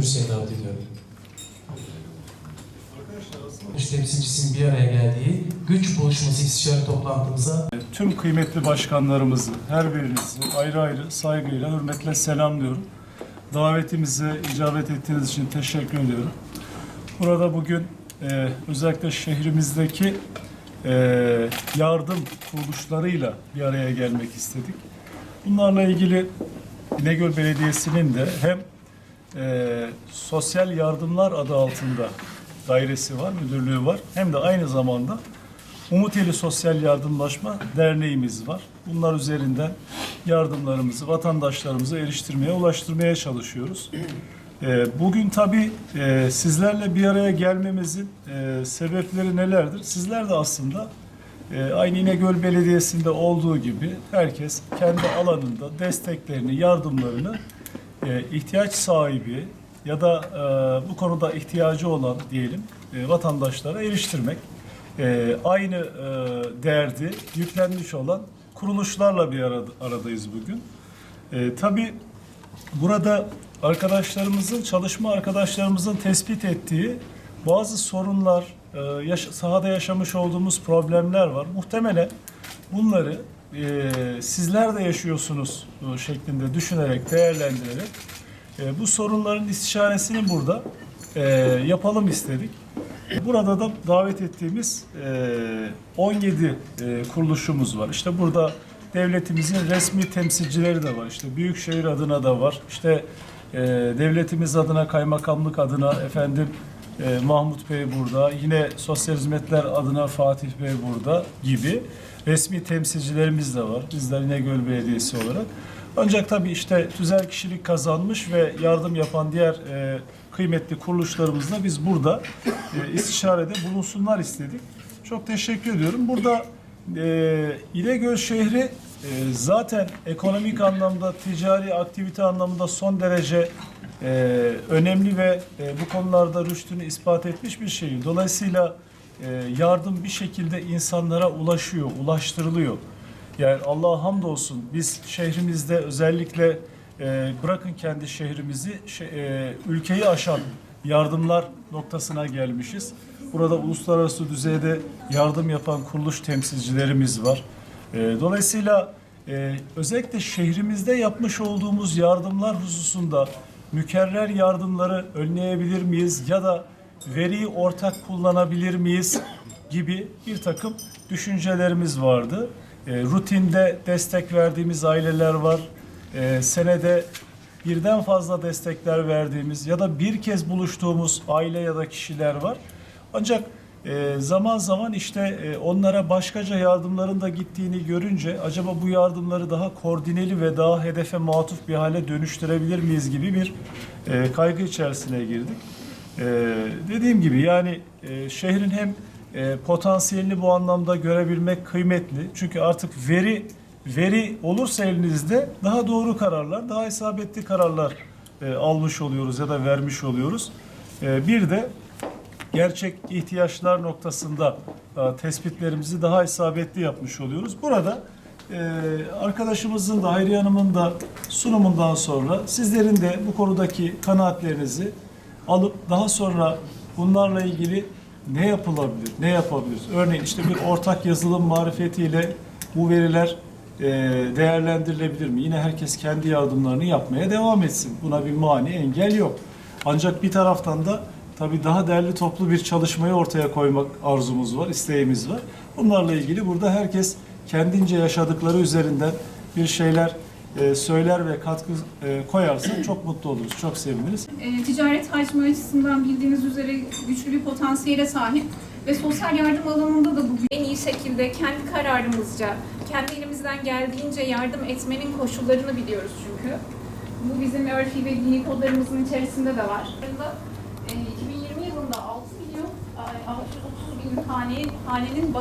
Hüseyin davet ediyorum. Üç temsilcisinin bir araya geldiği güç buluşması istişare toplantımıza Tüm kıymetli başkanlarımızı, her birinizi ayrı ayrı saygıyla, hürmetle selamlıyorum. Davetimize icabet ettiğiniz için teşekkür ediyorum. Burada bugün e, özellikle şehrimizdeki e, yardım kuruluşlarıyla bir araya gelmek istedik. Bunlarla ilgili İnegöl Belediyesi'nin de hem e, sosyal yardımlar adı altında dairesi var, müdürlüğü var. Hem de aynı zamanda Umuteli Sosyal Yardımlaşma Derneğimiz var. Bunlar üzerinden yardımlarımızı vatandaşlarımıza eriştirmeye, ulaştırmaya çalışıyoruz. E, bugün tabii e, sizlerle bir araya gelmemizin e, sebepleri nelerdir? Sizler de aslında e, aynı İnegöl Belediyesi'nde olduğu gibi herkes kendi alanında desteklerini, yardımlarını e, ihtiyaç sahibi ya da e, bu konuda ihtiyacı olan diyelim e, vatandaşlara eriştirmek. E, aynı e, derdi yüklenmiş olan kuruluşlarla bir arada, aradayız bugün. E, tabii burada arkadaşlarımızın, çalışma arkadaşlarımızın tespit ettiği bazı sorunlar, e, yaş- sahada yaşamış olduğumuz problemler var. Muhtemelen bunları e, sizler de yaşıyorsunuz şeklinde düşünerek, değerlendirerek e, bu sorunların istişaresini burada e, yapalım istedik. Burada da davet ettiğimiz e, 17 e, kuruluşumuz var. İşte burada devletimizin resmi temsilcileri de var. İşte Büyükşehir adına da var. İşte e, devletimiz adına, kaymakamlık adına efendim e, Mahmut Bey burada. Yine sosyal hizmetler adına Fatih Bey burada gibi resmi temsilcilerimiz de var. Bizler İnegöl Belediyesi olarak. Ancak tabii işte tüzel kişilik kazanmış ve yardım yapan diğer e, kıymetli kuruluşlarımızla biz burada e, istişarede bulunsunlar istedik. Çok teşekkür ediyorum. Burada e, İnegöl şehri e, zaten ekonomik anlamda, ticari aktivite anlamında son derece e, önemli ve e, bu konularda rüştünü ispat etmiş bir şehir. Dolayısıyla e, yardım bir şekilde insanlara ulaşıyor, ulaştırılıyor. Yani Allah'a hamdolsun biz şehrimizde özellikle e, bırakın kendi şehrimizi şey, e, ülkeyi aşan yardımlar noktasına gelmişiz. Burada uluslararası düzeyde yardım yapan kuruluş temsilcilerimiz var. E, dolayısıyla e, özellikle şehrimizde yapmış olduğumuz yardımlar hususunda mükerrer yardımları önleyebilir miyiz ya da veriyi ortak kullanabilir miyiz gibi bir takım düşüncelerimiz vardı. E, rutinde destek verdiğimiz aileler var. E, senede birden fazla destekler verdiğimiz ya da bir kez buluştuğumuz aile ya da kişiler var. Ancak e, zaman zaman işte e, onlara başkaca yardımların da gittiğini görünce acaba bu yardımları daha koordineli ve daha hedefe matuf bir hale dönüştürebilir miyiz gibi bir e, kaygı içerisine girdik. E, dediğim gibi yani e, şehrin hem potansiyelini bu anlamda görebilmek kıymetli. Çünkü artık veri veri olursa elinizde daha doğru kararlar, daha isabetli kararlar almış oluyoruz ya da vermiş oluyoruz. Bir de gerçek ihtiyaçlar noktasında e, tespitlerimizi daha isabetli yapmış oluyoruz. Burada e, arkadaşımızın da Hayriye Hanım'ın da sunumundan sonra sizlerin de bu konudaki kanaatlerinizi alıp daha sonra bunlarla ilgili ne yapılabilir, ne yapabiliriz? Örneğin işte bir ortak yazılım marifetiyle bu veriler e, değerlendirilebilir mi? Yine herkes kendi yardımlarını yapmaya devam etsin. Buna bir mani, engel yok. Ancak bir taraftan da tabii daha değerli toplu bir çalışmayı ortaya koymak arzumuz var, isteğimiz var. Bunlarla ilgili burada herkes kendince yaşadıkları üzerinden bir şeyler e, söyler ve katkı e, koyarsa çok mutlu oluruz, çok seviniriz. E, ticaret hacmi açısından bildiğiniz üzere güçlü bir potansiyele sahip ve sosyal yardım alanında da bugün en iyi şekilde kendi kararımızca, kendi elimizden geldiğince yardım etmenin koşullarını biliyoruz çünkü. Bu bizim örfi ve dini kodlarımızın içerisinde de var. 630 bin hane, hanenin